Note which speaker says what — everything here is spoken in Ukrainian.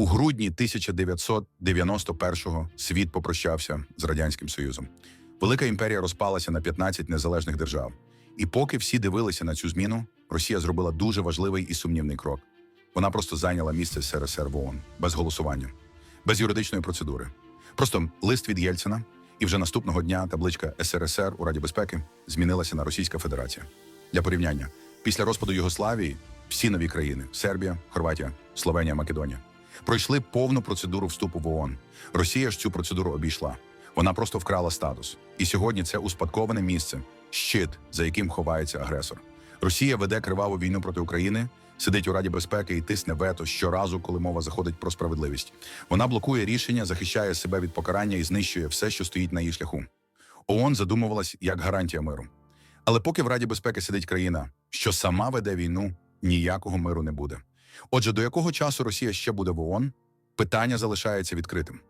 Speaker 1: У грудні 1991-го світ попрощався з радянським союзом. Велика імперія розпалася на 15 незалежних держав. І поки всі дивилися на цю зміну, Росія зробила дуже важливий і сумнівний крок. Вона просто зайняла місце СРСР в ООН без голосування, без юридичної процедури. Просто лист від Єльцина, і вже наступного дня табличка СРСР у Раді безпеки змінилася на Російська Федерація. Для порівняння, після розпаду Югославії всі нові країни Сербія, Хорватія, Словенія, Македонія пройшли повну процедуру вступу в ООН. Росія ж цю процедуру обійшла. Вона просто вкрала статус. І сьогодні це успадковане місце, щит, за яким ховається агресор. Росія веде криваву війну проти України, сидить у Раді безпеки і тисне вето щоразу, коли мова заходить про справедливість. Вона блокує рішення, захищає себе від покарання і знищує все, що стоїть на її шляху. ООН задумувалась як гарантія миру. Але поки в Раді безпеки сидить країна, що сама веде війну, ніякого миру не буде. Отже, до якого часу Росія ще буде в ООН, питання залишається відкритим.